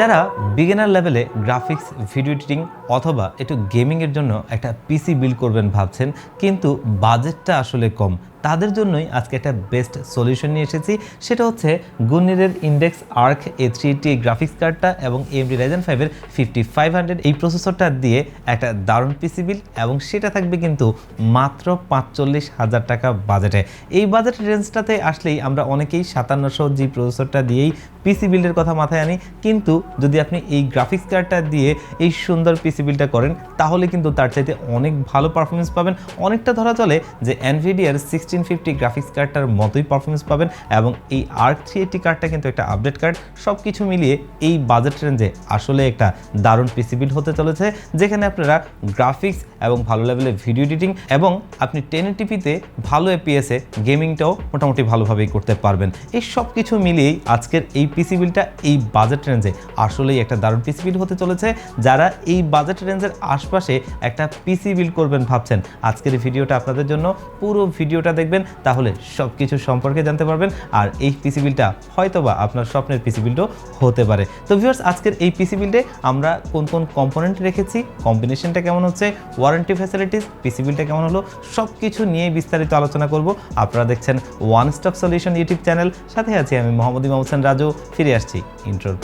যারা বিগিনার লেভেলে graphics video editing অথবা একটু গেমিংয়ের জন্য একটা পিসি বিল্ড করবেন ভাবছেন, কিন্তু বাজেটটা আসলে কম। তাদের জন্যই আজকে একটা বেস্ট সলিউশন নিয়ে এসেছি। সেটা হচ্ছে গুনিরের index arc A three graphics কার্ডটা এবং এমডি রাইজেন ফাইভের ফিফটি ফাইভ হান্ড্রেড এই প্রসেসরটা দিয়ে একটা দারুণ পিসি বিল এবং সেটা থাকবে কিন্তু মাত্র পাঁচচল্লিশ হাজার টাকা বাজেটে এই বাজেট রেঞ্জটাতে আসলেই আমরা অনেকেই সাতান্নশো জি প্রসেসরটা দিয়েই পিসি বিল্ডের কথা মাথায় আনি। কিন্তু যদি আপনি এই গ্রাফিক্স কার্ডটা দিয়ে এই সুন্দর পিসি বিলটা করেন, তাহলে কিন্তু তার চাইতে অনেক ভালো পারফরমেন্স পাবেন। অনেকটা ধরা চলে যে এনভিডিয়ার সিক্সটিন ফিফটি গ্রাফিক্স কার্ডটার মতোই পারফরমেন্স পাবেন এবং এই আর থ্রি এইটি কার্ডটা কিন্তু একটা আপডেট কার্ড সব কিছু মিলিয়ে এই বাজেট রেঞ্জে আসলে একটা দারুণ পিসি বিল হতে চলেছে, যেখানে আপনারা গ্রাফিক্স এবং ভালো লেভেলের ভিডিও এডিটিং এবং আপনি টেন টিপিতে ভালো এপিএসে গেমিংটাও মোটামুটি ভালোভাবেই করতে পারবেন। এই সব কিছু মিলিয়েই আজকের এই পিসি বিলটা এই বাজেট রেঞ্জে আসলেই একটা দারুণ পিসি বিল হতে চলেছে। যারা এই বাজেট রেঞ্জের আশপাশে একটা পিসি বিল করবেন ভাবছেন, আজকের ভিডিওটা আপনাদের জন্য। পুরো ভিডিওটা দেখবেন, তাহলে সব কিছু সম্পর্কে জানতে পারবেন। আর এই পিসি বিলটা হয়তোবা আপনার স্বপ্নের পিসি বিলটাও হতে পারে। তো ভিউয়ার্স, আজকের এই পিসি বিল্ডে আমরা কোন কোন কম্পোনেন্ট রেখেছি কম্বিনেশনটা কেমন হচ্ছে ওয়ারেন্টি ফ্যাসিলিটিস পিসি বিলটা কেমন হলো সব কিছু নিয়ে বিস্তারিত আলোচনা করব। আপনারা দেখছেন one stop solution YouTube channel সাথে আছি আমি মোহাম্মদ ইমাম হোসেন রাজু, ফিরে আসছি ইন্ট্রোর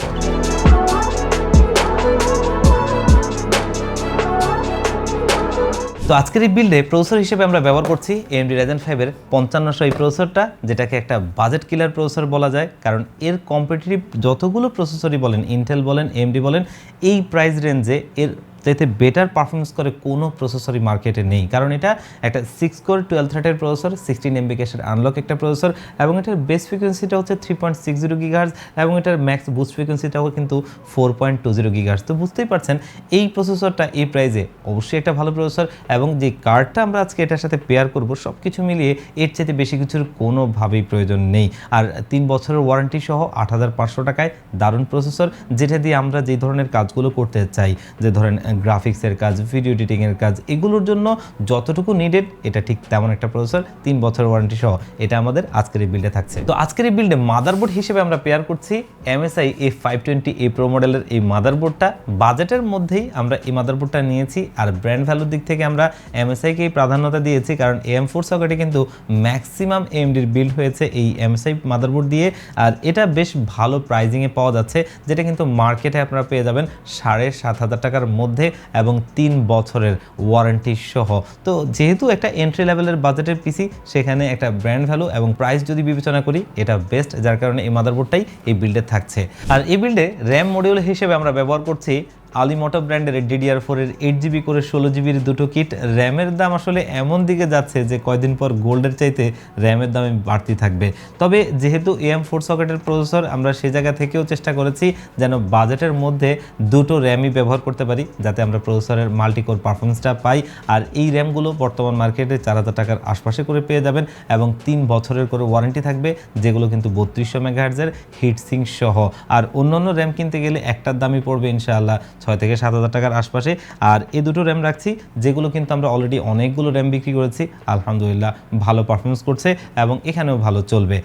তো আজকের এই বিল্ডে প্রসেসর হিসেবে আমরা ব্যবহার করছি এমডি রাইজেন ফাইভের পঞ্চান্নশো এই প্রসেসরটা যেটাকে একটা বাজেট কিলার প্রসেসর বলা যায়। কারণ এর কম্পিটিটিভ যতগুলো প্রসেসরই বলেন ইন্টেল বলেন এমডি বলেন, এই প্রাইস রেঞ্জে এর চাইতে বেটার পারফরমেন্স করে কোনো প্রসেসরই মার্কেটে নেই। কারণ এটা একটা সিক্স কোর টুয়েলভ থার্টের প্রসেসর সিক্সটিন এমবি ক্যাশের আনলক একটা প্রসেসর এবং এটার বেস ফ্রিকোয়েন্সিটা হচ্ছে থ্রি পয়েন্ট সিক্স জিরো গিগার্স এবং এটার ম্যাক্স বুস্ট ফ্রিকোয়েন্সিটাও কিন্তু ফোর পয়েন্ট টু জিরো গিগার্স তো বুঝতেই পারছেন, এই প্রসেসরটা এই প্রাইজে অবশ্যই একটা ভালো প্রসেসর এবং যে কার্ডটা আমরা আজকে এটার সাথে পেয়ার করব সব কিছু মিলিয়ে এর চাইতে বেশি কিছুর কোনোভাবেই প্রয়োজন নেই। আর তিন বছরের ওয়ারেন্টি সহ আট হাজার পাঁচশো টাকায় দারুণ প্রসেসর যেটা দিয়ে আমরা যে ধরনের কাজগুলো করতে চাই, যে ধরেন গ্রাফিক্সের কাজ ভিডিও এডিটিংয়ের কাজ, এগুলোর জন্য যতটুকু নিডেড এটা ঠিক তেমন একটা প্রসেসর তিন বছরের ওয়ারেন্টি সহ, এটা আমাদের আজকের এই বিল্ডে থাকছে। তো আজকের এই বিল্ডে মাদারবোর্ড হিসেবে আমরা পেয়ার করছি MSI A five twenty A pro মডেলের এই মাদারবোর্ডটা বাজেটের মধ্যেই আমরা এই মাদারবোর্ডটা নিয়েছি আর ব্র্যান্ড ভ্যালুর দিক থেকে আমরা এমএসআইকেই প্রাধান্যতা দিয়েছি কারণ এম ফোর সকেটে কিন্তু ম্যাক্সিমাম এমডির বিল্ড হয়েছে এই এমএসআই মাদারবোর্ড দিয়ে। আর এটা বেশ ভালো প্রাইজিংয়ে পাওয়া যাচ্ছে, যেটা কিন্তু মার্কেটে আপনারা পেয়ে যাবেন সাড়ে সাত হাজার টাকার মধ্যে। এবং তিন বছরের ওয়ারেন্টি সহ। তো যেহেতু একটা এন্ট্রি লেভেলের বাজেটের পিসি সেখানে একটা ব্র্যান্ড ভ্যালু এবং প্রাইস যদি বিবেচনা করি, এটা বেস্ট যার কারণে এই মাদারবোর্ডটাই এই বিল্ডে থাকছে। আর এই বিল্ডে র্যাম মডিউল হিসেবে আমরা ব্যবহার করছি আলিমোটো ব্র্যান্ডের ডিডিআর ফোরের এইট জিবি করে ষোলো জিবির দুটো কিট র্যামের দাম আসলে এমন দিকে যাচ্ছে যে কয়দিন পর গোল্ডের চাইতে র্যামের দামে বাড়তি থাকবে। তবে যেহেতু এম ফোর সকেটের প্রসেসর আমরা সে জায়গা থেকেও চেষ্টা করেছি যেন বাজেটের মধ্যে দুটো র্যামই ব্যবহার করতে পারি, যাতে আমরা প্রসেসরের মাল্টিকোর পারফরমেন্সটা পাই। আর এই র্যামগুলো বর্তমান মার্কেটে চার হাজার টাকার আশপাশে করে পেয়ে যাবেন এবং তিন বছরের করে ওয়ারেন্টি থাকবে, যেগুলো কিন্তু বত্রিশশো মেগাহার্জের হিটসিং সহ। আর অন্যান্য র্যাম কিনতে গেলে একটার দামই পড়বে ইনশাআল্লাহ ছয় থেকে সাত হাজার টাকার আশপাশে। আর এ দুটো র্যাম রাখছি, যেগুলো কিন্তু আমরা অলরেডি অনেকগুলো র্যাম বিক্রি করেছি। আলহামদুলিল্লাহ, ভালো পারফরমেন্স করছে এবং এখানেও ভালো চলবে।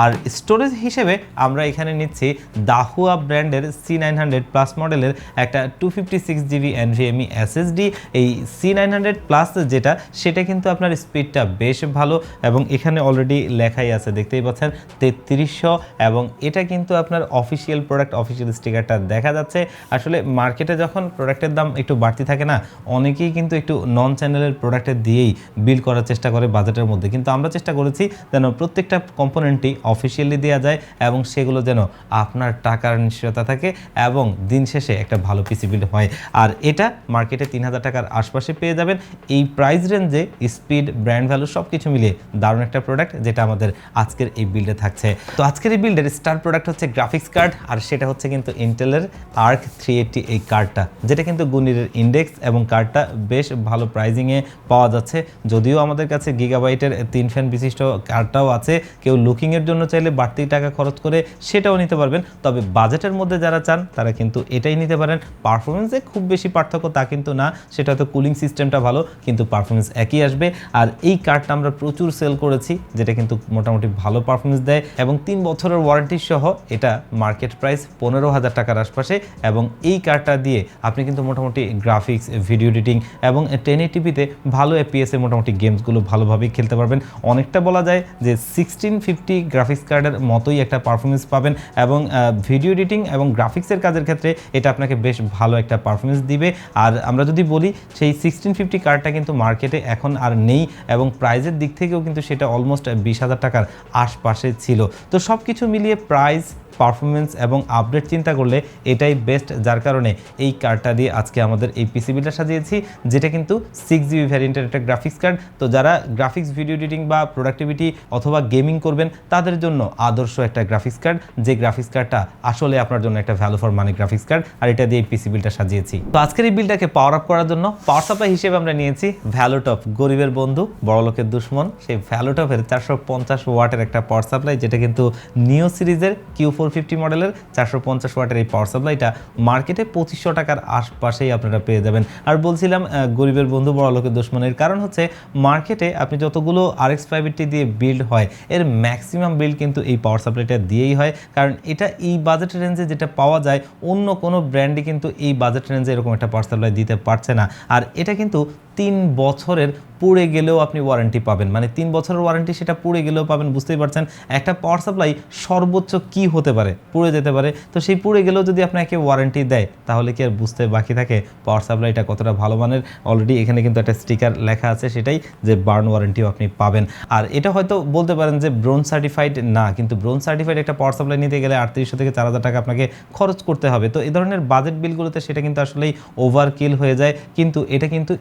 আর স্টোরেজ হিসেবে আমরা এখানে নিচ্ছি দাহুয়া ব্র্যান্ডের সি নাইন হান্ড্রেড প্লাস মডেলের একটা two fifty six GB NVMe SSD এই সি নাইন হান্ড্রেড প্লাস যেটা, সেটা কিন্তু আপনার স্পিডটা বেশ ভালো এবং এখানে অলরেডি লেখাই আছে, দেখতেই পাচ্ছেন, তেত্রিশশো এবং এটা কিন্তু আপনার অফিসিয়াল প্রোডাক্ট অফিসিয়াল স্টিকারটা দেখা যাচ্ছে। আসলে মার্কেটে যখন প্রোডাক্টের দাম একটু বাড়তি থাকে না, অনেকেই কিন্তু একটু নন চ্যানেলের প্রোডাক্টের দিয়েই বিল করার চেষ্টা করে বাজেটের মধ্যে। কিন্তু আমরা চেষ্টা করেছি যেন প্রত্যেকটা কম্পোনেন্টই অফিসিয়ালি দেওয়া যায় এবং সেগুলো যেন আপনার টাকার নিশ্চয়তা থাকে এবং দিন শেষে একটা ভালো পিসি বিল হয়। আর এটা মার্কেটে তিন হাজার টাকার আশপাশে পেয়ে যাবেন। এই প্রাইস রেঞ্জে স্পিড ব্র্যান্ড ভ্যালু সব কিছু মিলিয়ে দারুণ একটা প্রোডাক্ট যেটা আমাদের আজকের এই বিল্ডে থাকছে। তো আজকের এই বিল্ডের স্টার প্রোডাক্ট হচ্ছে গ্রাফিক্স কার্ড আর সেটা হচ্ছে কিন্তু ইন্টেলের আর্ক থ্রি এইটটি এই কার্ডটা, যেটা কিন্তু গুনিরের ইন্ডেক্স এবং কার্ডটা বেশ ভালো প্রাইজিংয়ে পাওয়া যাচ্ছে। যদিও আমাদের কাছে গিগাবাইটের তিন ফ্যান বিশিষ্ট কার্ডটাও আছে, কেউ লুকিংয়ের জন্য চাইলে বাড়তি টাকা খরচ করে সেটাও নিতে পারবেন। তবে বাজেটের মধ্যে যারা চান, তারা কিন্তু এটাই নিতে পারেন। পারফরমেন্সে খুব বেশি পার্থক্য তা কিন্তু না, সেটা তো কুলিং সিস্টেমটা ভালো, কিন্তু পারফরমেন্স একই আসবে। আর এই কার্ডটা আমরা প্রচুর সেল করেছি, যেটা কিন্তু মোটামুটি ভালো পারফরমেন্স দেয়। এবং তিন বছরের ওয়ারেন্টি সহ এটা মার্কেট প্রাইস পনেরো হাজার টাকার আশপাশে এবং এই কার্ডটা দিয়ে আপনি কিন্তু মোটামুটি গ্রাফিক্স ভিডিও এডিটিং এবং টেন টিভিতে ভালো এপিএসে মোটামুটি গেমসগুলো ভালোভাবেই খেলতে পারবেন। অনেকটা বলা যায় যে সিক্সটিন ফিফটি গ্রাফিক্স কার্ডের মতোই একটা পারফরমেন্স পাবেন এবং ভিডিও এডিটিং এবং গ্রাফিক্সের কাজের ক্ষেত্রে এটা আপনাকে বেশ ভালো একটা পারফরমেন্স দিবে। আর আমরা যদি বলি, সেই সিক্সটিন ফিফটি কার্ডটা কিন্তু মার্কেটে এখন আর নেই এবং প্রাইজের দিক থেকেও কিন্তু সেটা অলমোস্ট বিশ হাজার টাকার আশপাশে ছিল। তো সব কিছু মিলিয়ে প্রাইস পারফরমেন্স এবং আপডেট চিন্তা করলে এটাই বেস্ট যার কারণে এই কার্ডটা দিয়ে আজকে আমাদের এই পিসিবিটা সাজিয়েছি, যেটা কিন্তু সিক্স জিবি ভ্যারিয়েন্টের একটা গ্রাফিক্স কার্ড তো যারা গ্রাফিক্স ভিডিও এডিটিং বা প্রোডাক্টিভিটি অথবা গেমিং করবেন, তাদের জন্য আদর্শ একটা গ্রাফিক্স কার্ড যে গ্রাফিক্স কার্ডটা আসলে আপনার জন্য একটা value for money graphics card আর এটা দিয়ে এই পিসি বিলটা সাজিয়েছি। তো আজকের এই বিলটাকে পাওয়ার আপ করার জন্য পাওয়ার সাপ্লাই হিসেবে আমরা নিয়েছি ভ্যালোটপ গরিবের বন্ধু, বড় লোকের দুশ্মন। সেই ভ্যালোটপের চারশো পঞ্চাশ ওয়াটের একটা পাওয়ার সাপ্লাই যেটা কিন্তু নিও সিরিজের কিউ ফোর ফিফটি মডেলের চারশো পঞ্চাশ ওয়াটের এই পাওয়ার সাপ্লাইটা মার্কেটে পঁচিশশো টাকার আশপাশেই আপনারা পেয়ে যাবেন। আর বলছিলাম গরিবের বন্ধু, বড় লোকের দুশ্মনের। কারণ হচ্ছে মার্কেটে আপনি যতগুলো আর এক্স ফাইভটি দিয়ে বিল্ড হয়, এর ম্যাক্সিমাম বিল্ড কিন্তু এই পাওয়ার সাপ্লাইটা দিয়েই হয়। কারণ এটা এই বাজেট রেঞ্জে যেটা পাওয়া যায়, অন্য কোনো ব্র্যান্ডই কিন্তু এই বাজেট রেঞ্জে এরকম একটা পাওয়ার সাপ্লাই দিতে পারছে না। আর এটা কিন্তু তিন বছরের পুড়ে গেলেও আপনি ওয়ারেন্টি পাবেন। মানে তিন বছরের ওয়ারেন্টি সেটা পুড়ে গেলেও পাবেন, বুঝতেই পারছেন? একটা পাওয়ার সাপ্লাই সর্বোচ্চ কি হতে পারে? পুড়ে যেতে পারে। তো সেই পুড়ে গেলেও যদি আপনাকে ওয়ারেন্টি দেয়, তাহলে কি আর বুঝতে বাকি থাকে? পাওয়ার সাপ্লাইটা কতটা ভালো মানের? অলরেডি এখানে কিন্তু একটা স্টিকার লেখা আছে সেটাই যে বার্ন ওয়ারেন্টিও আপনি পাবেন। আর এটা হয়তো বলতে পারেন যে ব্রোন সার্টিফাইড না, কিন্তু ব্রোন সার্টিফাইড একটা পাওয়ার সাপ্লাই নিতে গেলে আটত্রিশশো থেকে চার হাজার টাকা আপনাকে খরচ করতে হবে। তো এই ধরনের বাজেট বিলগুলোতে সেটা কিন্তু আসলেই ওভার কিল হয়ে যায়। কিন্তু এটা কিন্তু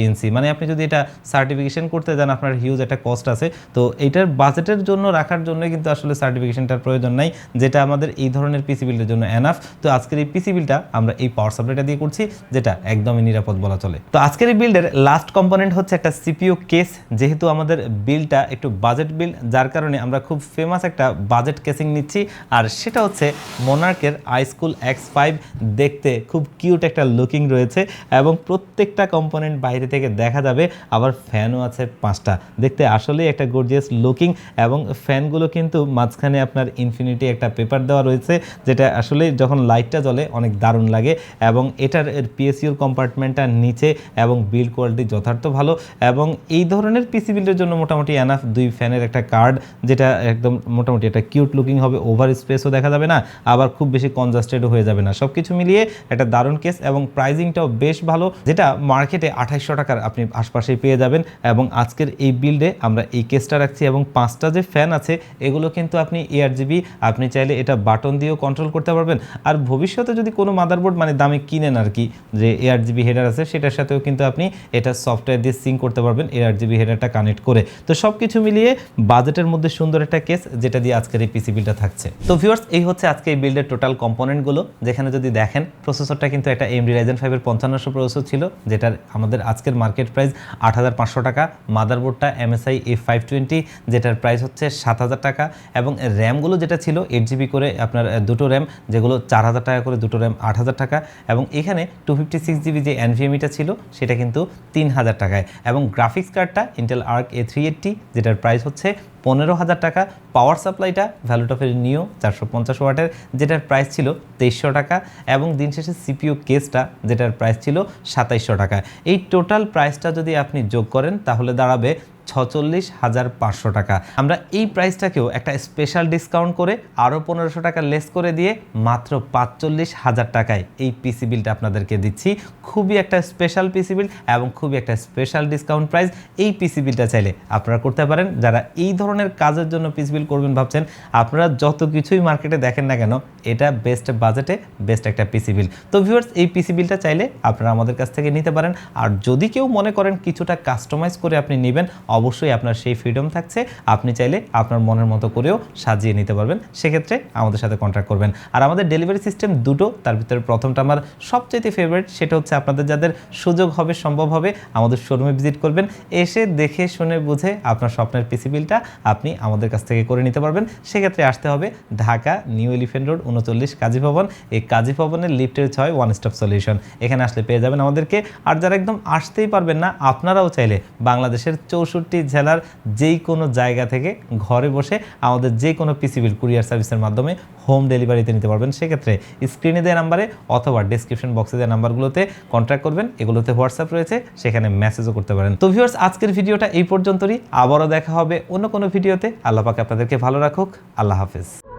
ইফিসিয়েন্সি মানে আপনি যদি এটা সার্টিফিকেশন করতে যান, আপনার হিউজ একটা কস্ট আছে। তো এইটার বাজেটের জন্য রাখার জন্য কিন্তু আসলে সার্টিফিকেশনটার প্রয়োজন নাই, যেটা আমাদের এই ধরনের পিসি বিলটার জন্য এনাফ তো আজকের এই পিসি বিলটা আমরা এই পাওয়ার সাপ্লাইটা দিয়ে করছি, যেটা একদমই নিরাপদ বলা চলে। তো আজকের এই বিল্ডের লাস্ট কম্পোনেন্ট হচ্ছে একটা সিপিও কেস যেহেতু আমাদের বিলটা একটু বাজেট বিল যার কারণে আমরা খুব ফেমাস একটা বাজেট কেসিং নিচ্ছি। আর সেটা হচ্ছে মোনার্কের আই স্কুল এক্স ফাইভ দেখতে খুব কিউট একটা লুকিং রয়েছে এবং প্রত্যেকটা কম্পোনেন্ট বাইরে থেকে দেখা যাবে, আবার ফ্যানও আছে পাঁচটা। দেখতে আসলেই একটা গর্জিয়াস লুকিং এবং ফ্যানগুলো কিন্তু মাঝখানে আপনার ইনফিনিটি একটা পেপার দেওয়া রয়েছে, যেটা আসলে যখন লাইটটা জ্বলে অনেক দারুণ লাগে এবং এটার পিএসইউর কম্পার্টমেন্টটা নিচে এবং বিল্ড কোয়ালিটি যথার্থ ভালো এবং এই ধরনের পিসি বিল্ডের জন্য মোটামুটি এনাফ দুই ফ্যানের একটা কার্ড যেটা একদম মোটামুটি একটা কিউট লুকিং হবে ওভার স্পেসও দেখা যাবে না, আবার খুব বেশি কনজাস্টেডও হয়ে যাবে না। সব কিছু মিলিয়ে একটা দারুণ কেস এবং প্রাইজিংটাও বেশ ভালো, যেটা মার্কেটে আঠাইশশো টাকার আপনি আশপাশেই পেয়ে যাবেন এবং আজকের এই বিল্ডে আমরা এই কেসটা রাখছি এবং পাঁচটা যে ফ্যান আছে, এগুলো কিন্তু আপনি এআরজিবি আপনি চাইলে এটা বাটন দিয়েও কন্ট্রোল করতে পারবেন। আর ভবিষ্যতে যদি কোনো মাদারবোর্ড মানে দামে কিনেন আর কি, যে এআরজিবি হেডার আছে, সেটার সাথেও কিন্তু আপনি এটা সফটওয়্যার দিয়ে সিঙ্ক করতে পারবেন এআরজিবি হেডারটা কানেক্ট করে। তো সব কিছু মিলিয়ে বাজেটের মধ্যে সুন্দর একটা কেস যেটা দিয়ে আজকের এই পিসি বিলটা থাকছে। তো ভিউয়ার্স এই হচ্ছে আজকে এই বিল্ডের টোটাল কম্পোনেন্টগুলো যেখানে যদি দেখেন প্রসেসরটা কিন্তু একটা এমডি রাইজেন ফাইভের পঞ্চান্নশো প্রসেসর ছিল, যেটার আমাদের আজকের মার্কেট প্রাইস আট হাজার পাঁচশো টাকা মাদারবোর্ডটা এমএসআই এফ ফাইভ টোয়েন্টি যেটার প্রাইস হচ্ছে সাত হাজার টাকা এবং র্যামগুলো যেটা ছিল এইট জিবি করে আপনার দুটো র্যাম যেগুলো চার হাজার টাকা করে দুটো র্যাম আট হাজার টাকা এবং এখানে টু ফিফটি সিক্স জিবি যে এনভিএমিটা ছিল সেটা কিন্তু তিন হাজার টাকায় এবং গ্রাফিক্স কার্ডটা Intel Arc A three eighty যেটার প্রাইস হচ্ছে পনেরো হাজার টাকা পাওয়ার সাপ্লাইটা ভ্যালুটপের নিও, চারশো পঞ্চাশ ওয়াটের, যেটার প্রাইস ছিল তেইশশো টাকা এবং দিন শেষে সিপিও কেসটা যেটার প্রাইস ছিল সাতাইশশো টাকা। এই টোটাল প্রাইসটা যদি আপনি যোগ করেন, তাহলে দাঁড়াবে ছচল্লিশ হাজার পাঁচশো টাকা। আমরা এই প্রাইসটাকেও একটা স্পেশাল ডিসকাউন্ট করে আরও পনেরোশো টাকা লেস করে দিয়ে মাত্র পাঁচচল্লিশ হাজার টাকায় এই পিসি বিলটা আপনাদেরকে দিচ্ছি। খুবই একটা স্পেশাল পিসি বিল এবং খুবই একটা স্পেশাল ডিসকাউন্ট প্রাইস এই পিসি বিলটা চাইলে আপনারা করতে পারেন। যারা এই ধরনের কাজের জন্য পিসি বিল করবেন ভাবছেন, আপনারা যত কিছুই মার্কেটে দেখেন না কেন, এটা বেস্ট বাজেটে বেস্ট একটা পিসি বিল তো ভিউয়ার্স এই পিসি বিলটা চাইলে আপনারা আমাদের কাছ থেকে নিতে পারেন। আর যদি কেউ মনে করেন কিছুটা কাস্টমাইজ করে আপনি নেবেন অবশ্যই আপনার সেই ফ্রিডম থাকছে। আপনি চাইলে আপনার মনের মতো করেও সাজিয়ে নিতে পারবেন। সেক্ষেত্রে আমাদের সাথে কন্ট্যাক্ট করবেন। আর আমাদের ডেলিভারি সিস্টেম দুটো, তার ভিতরে প্রথমটা আমার সবচেয়ে ফেভারিট সেটা হচ্ছে আপনাদের যাদের সুযোগ হবে, সম্ভব হবে, আমাদের শোরুমে ভিজিট করবেন। এসে দেখে, শুনে, বুঝে আপনার স্বপ্নের পিসি বিলটা আপনি আমাদের কাছ থেকে করে নিতে পারবেন। সেক্ষেত্রে আসতে হবে ঢাকা নিউ এলিফেন্ট রোড, উনচল্লিশ কাজী ভবন। এই কাজী ভবনের লিফটের ছয় ওয়ান স্টপ সলিউশন এখানে আসলে পেয়ে যাবেন আমাদেরকে। আর যারা একদম আসতেই পারবেন না, আপনারাও চাইলে বাংলাদেশের চৌষট্টি জেলার যেই কোনো জায়গা থেকে ঘরে বসে আমাদের যে কোনো পিসিবির কুরিয়ার সার্ভিসের মাধ্যমে হোম ডেলিভারিতে নিতে পারবেন। সেক্ষেত্রে স্ক্রিনে দেওয়া নাম্বারে অথবা ডিসক্রিপশন বক্সে দেওয়া নাম্বারগুলোতে কন্ট্যাক্ট করবেন। এগুলোতে হোয়াটসঅ্যাপ রয়েছে, সেখানে মেসেজও করতে পারেন। তো ভিউয়ার্স আজকের ভিডিওটা এই পর্যন্তই। আবারও দেখা হবে অন্য কোনো ভিডিওতে। আল্লাহ পাক আপনাদেরকে ভালো রাখুক। আল্লাহ হাফেজ।